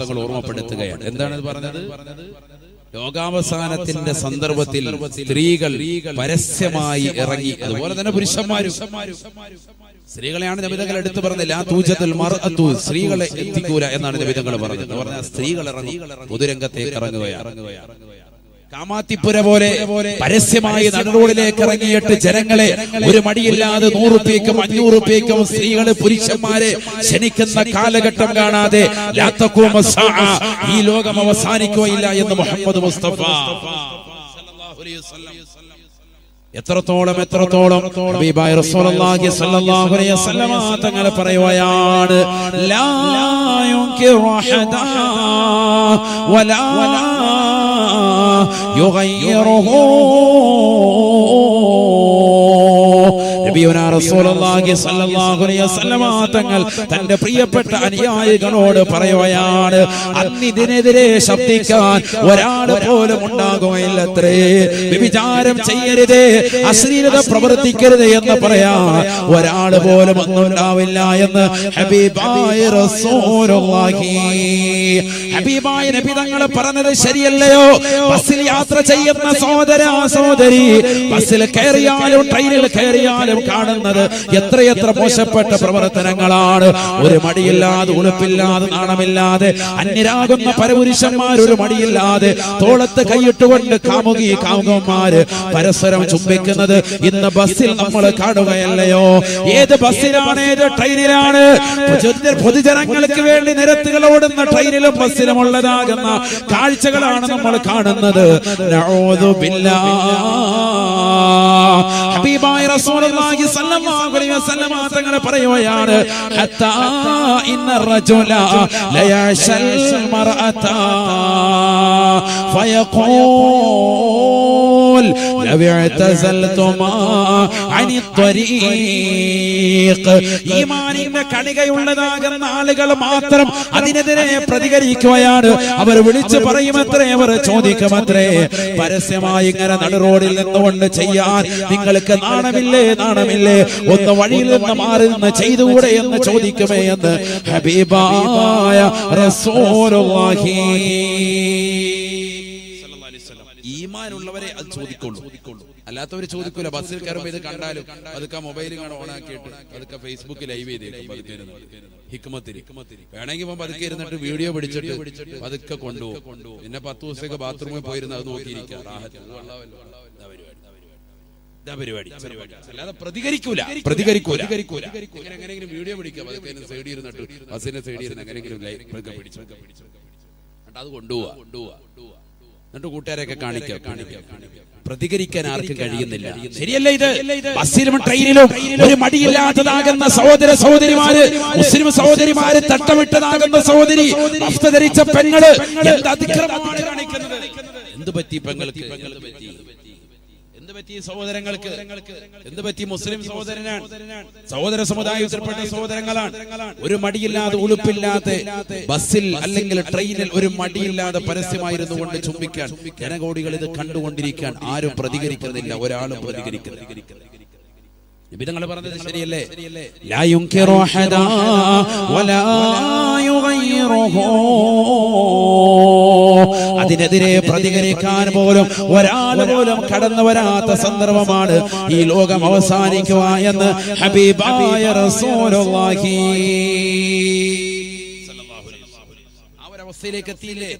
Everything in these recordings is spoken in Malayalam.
തങ്ങൾ ഓർമ്മപ്പെടുത്തുകയാണ്. എന്താണ് പറഞ്ഞത്? ലോകാവസാനത്തിന്റെ സന്ദർഭത്തിൽ സ്ത്രീകൾ പരസ്യമായി ഇറങ്ങി. അതുപോലെ തന്നെ പുരുഷന്മാരും. സ്ത്രീകളെയാണ് നബിതങ്ങൾ എടുത്തു പറഞ്ഞില്ല ആ തൂജത്തുൽ മർഅത്തു. സ്ത്രീകളെ എത്തിക്കൂല എന്നാണ് നബിതങ്ങൾ പറഞ്ഞത്. പറഞ്ഞ സ്ത്രീകൾ ഇറങ്ങി പൊതുരംഗത്തേക്ക് ഇറങ്ങുകയാണ്. കാമാത്തിപ്പുര പോലെ പരസ്യമായി നടുറോഡിലേക്ക് ഇറങ്ങിയിട്ട് ജനങ്ങളെ ഒരു മടിയില്ലാതെ നൂറുപ്യക്കും അഞ്ഞൂറുപ്യക്കും സ്ത്രീകൾ പുരുഷന്മാരെ ക്ഷണിക്കുന്ന കാലഘട്ടം കാണാതെ ഈ ലോകം അവസാനിക്കുകയില്ല എന്ന് മുഹമ്മദ് മുസ്തഫ സല്ലല്ലാഹു അലൈഹി വസല്ലം. എത്രത്തോളം എത്രത്തോളം ഹബീബായ റസൂലുള്ളാഹി സ്വല്ലല്ലാഹു അലൈഹി വസല്ലമ തങ്ങൾ പറയുകയാണ് ലാ യുൻകിറു തങ്ങൾ തന്റെ പ്രിയപ്പെട്ട അനുയായികളോട് പറയുകയാണ് അന്നിതിനെതിരെ ശബ്ദിക്കാൻ ഒരാൾ പോലും ഉണ്ടാകുകയില്ലത്രേ. വിചാരം ചെയ്യരുതേ അശ്ലീലത പ്രവർത്തിക്കരുത് എന്ന് പറയാ. ഒരാൾ പോലും ഒന്നും ഉണ്ടാവില്ല എന്ന് ഹബീബായ നബി തങ്ങൾ പറഞ്ഞത് ശരിയല്ലയോ? ബസ്സിൽ യാത്ര ചെയ്യുന്ന സഹോദര സഹോദരി ബസ്സിൽ കയറിയാലും ട്രെയിനിൽ കയറിയാലും കാണുന്നത് എത്രയെത്ര മോശപ്പെട്ട പ്രവർത്തനങ്ങളാണ്. ഒരു മടിയില്ലാതെ ഉളുപ്പില്ലാതെ നാണമില്ലാതെ അന്യരാകുന്ന പരപുരുഷന്മാർ ഒരു മടിയില്ലാതെ തോളത്ത് കൈയിട്ടുകൊണ്ട് കാമുകി കാമുകന്മാര് പരസ്പരം ചുംബിക്കുന്നത് ഇന്ന് ബസ്സിൽ നമ്മൾ കാണുകയല്ലയോ? ഏത് ബസ്സിലാണ് ഏത് ട്രെയിനിലാണ്? പൊതുജനങ്ങൾക്ക് വേണ്ടി നിരത്തുകൾ ഓടുന്ന ട്രെയിനിലും ബസ്സിലും ഉള്ളതാകുന്ന കാഴ്ചകളാണ് നമ്മൾ കാണുന്നത്. ഹബീബായ റസൂലുള്ളാഹി സല്ലല്ലാഹു അലൈഹി വസല്ലം തങ്ങളെ പറയുകയാണ് ഹത്താ ഇന്ന റജുല ലയശൽ മർഅത ഫയഖൂ لو اعتزلتما عن الطريق ഈമാനിന്റെ കണികയുള്ളതാകുന്ന ആളുകൾ മാത്രം അതിനെതിരെ പ്രതികരിക്കുകയാണ് അവർ വിളിച്ചു പറയുമത്രേ അവർ ചോദിക്കുമത്രേ പരസ്യമായി ഇങ്ങനെ നടുറോഡിൽ നിന്നുകൊണ്ട് ചെയ്യാൻ നിങ്ങൾക്ക് നാണമില്ലേ നാണമില്ലേ ഒന്ന് വഴിയിൽ നിന്ന് മാറി നിന്ന് ചെയ്തുകൂടെ എന്ന് ചോദിക്കുമേ എന്ന് ഹബീബായ റസൂലുള്ളാഹി ഈമാനുള്ളവരെ അത് ചോദിക്കുള്ളൂ. അല്ലാത്തവർ ചോദിക്കൂല ബസ്സിൽ കയറുമ്പോൾ ഇത് കണ്ടാലും അതൊക്കെ മൊബൈൽ കാണാൻ ഓണാക്കിയിട്ട് അതൊക്കെ ഫേസ്ബുക്ക് ലൈവ് ചെയ്തേക്കും പതുക്കെ ഇരുന്ന്. ഹിക്മത്തിൽ വേണമെങ്കിൽ ഇപ്പം പതുക്കെ ഇരുന്നിട്ട് വീഡിയോ പിടിച്ചിട്ട് പതുക്കെ കൊണ്ടുപോകും. പിന്നെ പത്ത് ദിവസമൊക്കെ ബാത്റൂമിൽ പോയിരുന്ന് അത് നോക്കിയിരിക്കാം പരിപാടി. പ്രതികരിക്കൂല. പ്രതികരിക്കൂല. എങ്ങനെയെങ്കിലും വീഡിയോ ഇരുന്നിട്ട് ബസ്സിന്റെ സൈഡിൽ ഇരുന്ന് എങ്ങനെയെങ്കിലും പിടിച്ചു. അത് കൊണ്ടുപോവാ കൊണ്ടുപോവാ എന്നിട്ട് കൂട്ടുകാരെയൊക്കെ കാണിക്കാം? കാണിക്കാം? പ്രതികരിക്കാൻ ആർക്കും കഴിയുന്നില്ല. ശരിയല്ല ഇത്? ബസ്സിലും ട്രെയിനിലും ഒരു മടിയില്ലാത്തതാകുന്ന സഹോദര സഹോദരിമാര് മുസ്ലിം സഹോദരിമാര് തട്ടമിട്ടതാകുന്ന സഹോദരി ധരിച്ച പെങ്ങൾ എന്ത് അതിക്രമമാണ് കാണിക്കുന്നത്? എന്ത് പറ്റി പെങ്ങൾക്ക്? പെങ്ങൾക്ക് പറ്റി? പറ്റി സഹോദരങ്ങൾക്ക്? എന്ത് പറ്റി മുസ്ലിം സഹോദരനാണ്? സഹോദര സമുദായത്തിൽപ്പെട്ട സഹോദരങ്ങളാണ്. ഒരു മടിയില്ലാതെ ഉളുപ്പില്ലാതെ ബസ്സിൽ അല്ലെങ്കിൽ ട്രെയിനിൽ ഒരു മടിയില്ലാതെ പരസ്യമായിരുന്നു കൊണ്ട് ചുംബിക്കാൻ. ജനകോടികൾ ഇത് കണ്ടുകൊണ്ടിരിക്കാൻ ആരും പ്രതികരിക്കുന്നില്ല. ഒരാളും പ്രതികരിക്കുന്നില്ല. നിബിധങ്ങൾ പറഞ്ഞത് ശരിയല്ലേ? ലാ യുൻകിറു വലാ യുഗയ്യിറുഹു. അതിനെതിരെ പ്രതികരിക്കാൻ പോലും ഒരാൾ പോലും കടന്നു വരാത്ത സന്ദർഭമാണ് ഈ ലോകം അവസാനിക്കുക എന്ന് ഹബീബായ റസൂലുള്ളാഹി. ആ ഒരവസ്ഥയിലേക്ക് എത്തിയില്ലേ?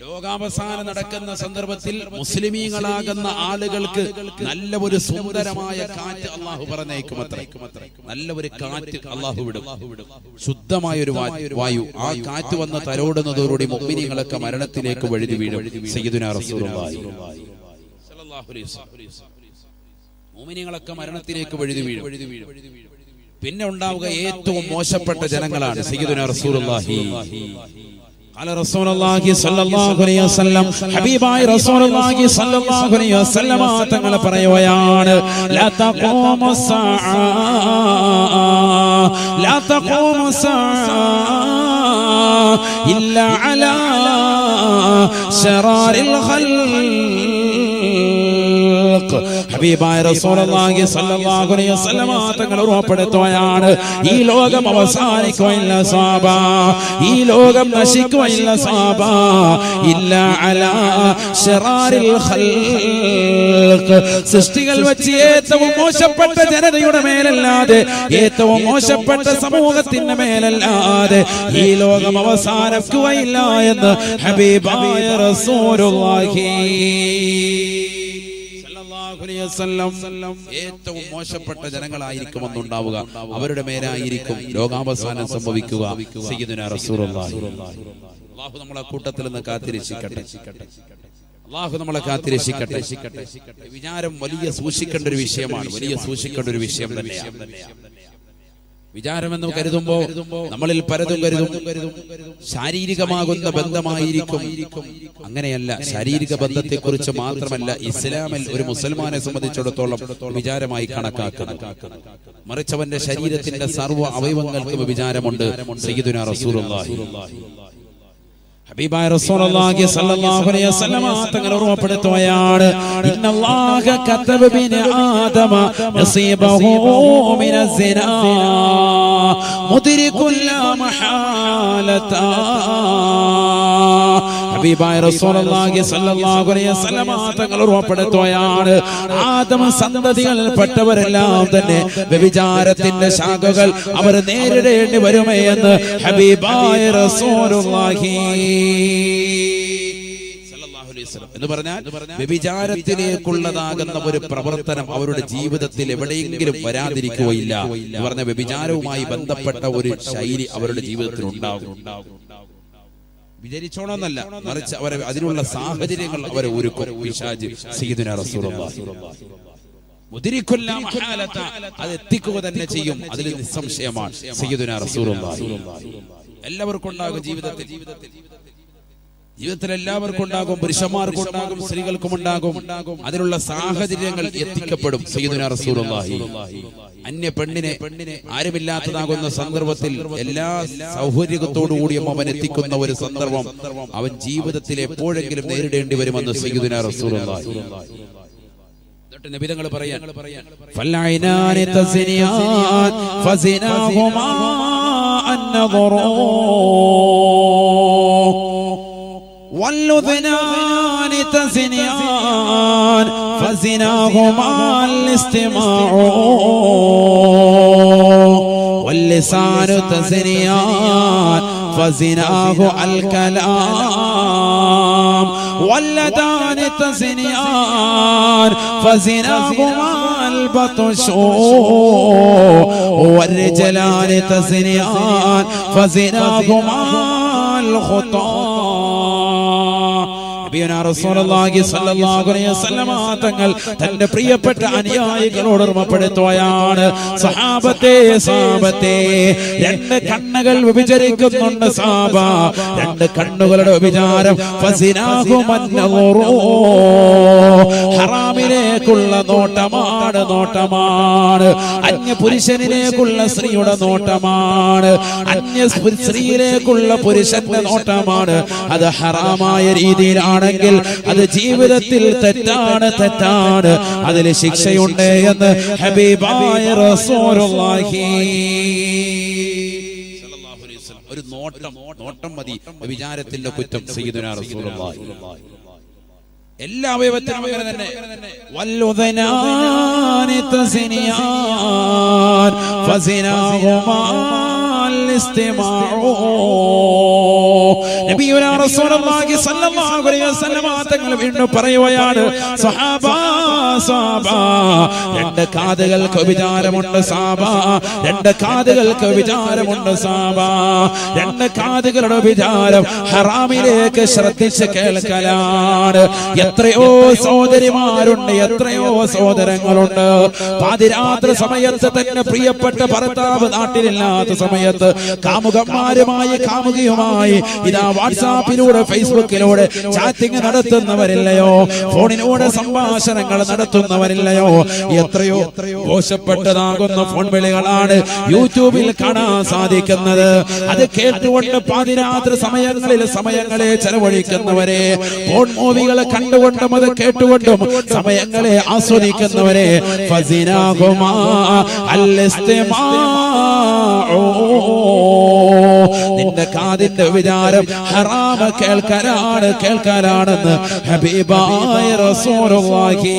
ലോകാവസാനം നടക്കുന്ന സന്ദർഭത്തിൽ മുസ്ലിമീങ്ങളാകുന്ന ആളുകൾക്ക് നല്ല ഒരു സുന്ദരമായ കാറ്റ് അള്ളാഹു പറഞ്ഞേക്കും അത്ര നല്ല ഒരു കാറ്റ് അള്ളാഹു വിടും. ശുദ്ധമായ ഒരു വായു. ആ കാറ്റ് വന്ന് തലോടുന്നതോടുകൂടി മുമ്മിനികളൊക്കെ മരണത്തിലേക്ക് വഴുതി വീഴും. സയ്യിദുനാ റസൂലുള്ളാഹി. മുഅ്മിനീങ്ങളൊക്കെ മരണത്തിലേക്ക് വഴുതി വീഴും. പിന്നെ ഉണ്ടാവുക ഏറ്റവും മോശപ്പെട്ട ജനങ്ങളാണ് സയ്യിദുനാ റസൂലുള്ളാഹി. قال رسول الله صلى الله عليه وسلم حبيباي رسول الله صلى الله عليه وسلم തങ്ങളെ പറയുകയാണ് لا تقوم الساعة لا تقوم الساعة إلا على شرار الخلق ഹബീബായ റസൂലുള്ളാഹി സ്വല്ലല്ലാഹു അലൈഹി വസല്ലമ തങ്ങൾ ഉറപ്പെടുത്തുകയാണ്. ഈ ലോകം അവസാനിക്കുകയില്ല സാബ. ഈ ലോകം നശിക്കുകയില്ല സാബ. ഇല്ല അലാ ശറാരിൽ ഖൽഖ്. സൃഷ്ടികൾ വെച്ച് ഏറ്റവും മോശപ്പെട്ട ജനതയുടെ മേലല്ലാതെ ഏറ്റവും മോശപ്പെട്ട സമൂഹത്തിന്റെ മേലല്ലാതെ ഈ ലോകം അവസാനിക്കുകയില്ല എന്ന് ഹബീബായ റസൂലുള്ളാഹി. വസല്ലം ഏറ്റവും മോശപ്പെട്ട ജനങ്ങളായിരിക്കുമെന്നുണ്ടാവുക. അവരുടെ മേലായിരിക്കും ലോകാവസാനം സംഭവിക്കുക. സയ്യിദുനാ റസൂലുള്ളാഹി. അള്ളാഹു നമ്മളെ കൂട്ടത്തിൽ നിന്ന് കാത്തിരിച്ചിക്കട്ടെ അള്ളാഹു നമ്മളെ കാത്തിരക്ഷിക്കട്ടെ. വിചാരം വലിയ സൂക്ഷിക്കേണ്ട ഒരു വിഷയമാണ്. വലിയ സൂക്ഷിക്കേണ്ട ഒരു വിഷയം തന്നെയാണ്. വിചാരമെന്ന് കരുതുമ്പോ നമ്മളിൽ പലതും കരുതും. ശാരീരികമാകുന്ന ബന്ധമായിരിക്കും. അങ്ങനെയല്ല ശാരീരിക ബന്ധത്തെക്കുറിച്ച് മാത്രമല്ല ഇസ്ലാമിൽ ഒരു മുസൽമാനെ സംബന്ധിച്ചിടത്തോളം വിചാരമായി കണക്കാക്കണം മറിച്ച് അവന്റെ ശരീരത്തിന്റെ സർവ അവയവങ്ങൾക്കും വിചാരമുണ്ട് സയ്യിദുനാ റസൂലുള്ളാഹി. ഹബീബായ റസൂലുള്ളാഹി സ്വല്ലല്ലാഹു അലൈഹി വസല്ലമ തങ്ങൾ ഓർമ്മപ്പെടുത്തുകയാണ്. ഇന്നല്ലാഹ കതബ ബിന ആദമ നസീബഹു മിനസ് സിനാ മഹാലത. ഹബീബായ റസൂലുള്ളാഹി സ്വല്ലല്ലാഹു അലൈഹി വസല്ലമ തങ്ങൾ ഓർമ്മപ്പെടുത്തുകയാണ് ആദമ സന്തതികളിൽപ്പെട്ടവരെല്ലാം തന്നെ വ്യഭിചാരത്തിന്റെ ശാഖകൾ അവർ നേരിടേണ്ടി വരുമേ എന്ന് ഹബീബായ റസൂലുള്ളാഹി എന്ന് പറഞ്ഞാൽ വ്യഭിചാരത്തിലേക്കുള്ളതാകുന്ന ഒരു പ്രവർത്തനം അവരുടെ ജീവിതത്തിൽ എവിടെയെങ്കിലും വരാതിരിക്കുകയില്ല. എന്ന് പറഞ്ഞ വ്യഭിചാരവുമായി ബന്ധപ്പെട്ട ഒരു ശൈലി അവരുടെ ജീവിതത്തിൽ ഉണ്ടാകും. വിചരിച്ചോണമെന്നല്ല മറിച്ച് അവരെ അതിനുള്ള സാഹചര്യങ്ങൾ അവരെ ഒരുക്കും. പിശാജ് സയ്യിദുനാ റസൂലുള്ളാഹി. മുദ്രിക്കുല്ല മഹാലത അത് എത്തിക്കുക തന്നെ ചെയ്യും. അതിൽ നിസ്സംശയമാണ് സയ്യിദുനാ റസൂലുള്ളാഹി. എല്ലാവർക്കും ഉണ്ടാകും ജീവിതത്തിൽ. ജീവിതത്തിൽ. ജീവിതത്തിൽ എല്ലാവർക്കും ഉണ്ടാകും പുരുഷന്മാർക്കും ഉണ്ടാകും സ്ത്രീകൾക്കും ഉണ്ടാകും. അതിനുള്ള സാഹചര്യങ്ങൾ എത്തിക്കപ്പെടും റസൂലുള്ളാഹി. അന്യ പെണ്ണിനെ ആരുമില്ലാത്തതാകുന്ന സന്ദർഭത്തിൽ എല്ലാ സൗഹൃദത്തോടുകൂടിയും അവൻ എത്തിക്കുന്ന ഒരു സന്ദർഭം അവൻ ജീവിതത്തിൽ എപ്പോഴെങ്കിലും നേരിടേണ്ടി വരുമെന്ന് സയ്യിദുന റസൂലുള്ളാഹി. നബിതങ്ങൾ പറയാൻ ഫസിനാഹുമാ അന്നദറോ والأذنان تزنيان فزناهما الاستماع. واللسان تزنيان فزناه الكلام. واللدان تزنيان فزناهما البطش والرجلان تزنيان فزناهما الخطا തങ്ങൾ തന്റെ പ്രിയപ്പെട്ട അനുയായികളോട് ഓർമ്മപ്പെടുത്തുകയാണ്. സഹാബത്തെ സാപത്തെ രണ്ട് കണ്ണുകൾ വിഭജിക്കുന്നുണ്ട് സാബ. രണ്ട് കണ്ണുകളുടെ വിചാരം ഹറാമിലേക്കുള്ള നോട്ടമാണ് നോട്ടമാണ്. അന്യ പുരുഷനിലേക്കുള്ള സ്ത്രീയുടെ നോട്ടമാണ്. അന്യ സ്ത്രീയിലേക്കുള്ള പുരുഷന്റെ നോട്ടമാണ്. അത് ഹറാമായ ചെയ്യുകയാണെങ്കിൽ അത് ജീവിതത്തിൽ തെറ്റാണ് തെറ്റാണ് അതിൽ ശിക്ഷയുണ്ട് എന്ന് ഹബീബായ റസൂലുള്ളാഹി. ഒരു നോട്ടം നോട്ടം മതി. വിചാരത്തിന്റെ കുറ്റം സയ്യിദുനാ റസൂലുള്ളാഹി. എല്ലാ അവയവത്തിനും അങ്ങനെ തന്നെ. വല്ലുദനാനി തസിനിയാൻ ഫസിനാഹുമാ الاستماع നബിയുനാ റസൂലുള്ളാഹി സ്വല്ലല്ലാഹു അലൈഹി വസല്ലമ തങ്ങൾ വീണ്ടും പറയുകയാണ് സഹാബ സഹാബ രണ്ട് കാതുകൾക്ക് വിചാരമുണ്ട് സാബ. രണ്ട് കാതുകൾക്ക് വിചാരമുണ്ട് സാബ. രണ്ട് കാതുകളുടെ വിചാരം ഹറാമിലേക്ക് ശ്രദ്ധിച്ച് കേൾക്കലാണ്. എത്രയോ സഹോദരിമാരുണ്ട് എത്രയോ സഹോദരങ്ങളുണ്ട്. പാതിരാത്രി സമയത്ത് തന്നെ പ്രിയപ്പെട്ട ഭർത്താവ് നാട്ടിലില്ലാത്ത സമയത്ത് കാമുകന്മാരുമായി കാമുകിയുമായി ഇതാ വാട്സാപ്പിലൂടെ ഫേസ്ബുക്കിലൂടെ ചാറ്റിംഗ് നടത്തുന്നവരില്ലയോ? ഫോണിലൂടെ സംഭാഷണങ്ങൾ നടത്തുന്ന നടത്തുന്നവരില്ലയോ എത്രയോ മോശപ്പെട്ടതാകുന്ന ഫോൺ വിളികളാണ് യൂട്യൂബിൽ കാണാൻ സാധിക്കുന്നത് അത് കേട്ടുകൊണ്ട് പാതിരാത്രി സമയങ്ങളിൽ സമയങ്ങളെ ചെലവഴിക്കുന്നവരെ ഫോൺ മൂവികളെ കണ്ടുകൊണ്ടും അത് കേട്ടുകൊണ്ടും സമയങ്ങളെ ആസ്വദിക്കുന്നവരെ ഫസിനാകുമാ അല്ലിസ്തിമാഉ. നിന്റെ കാതിന്റെ വിചാരം ഹറാമ കേൾക്കാനാണ് കേൾക്കാനാണെന്ന് ഹബീബായ റസൂലുള്ളാഹി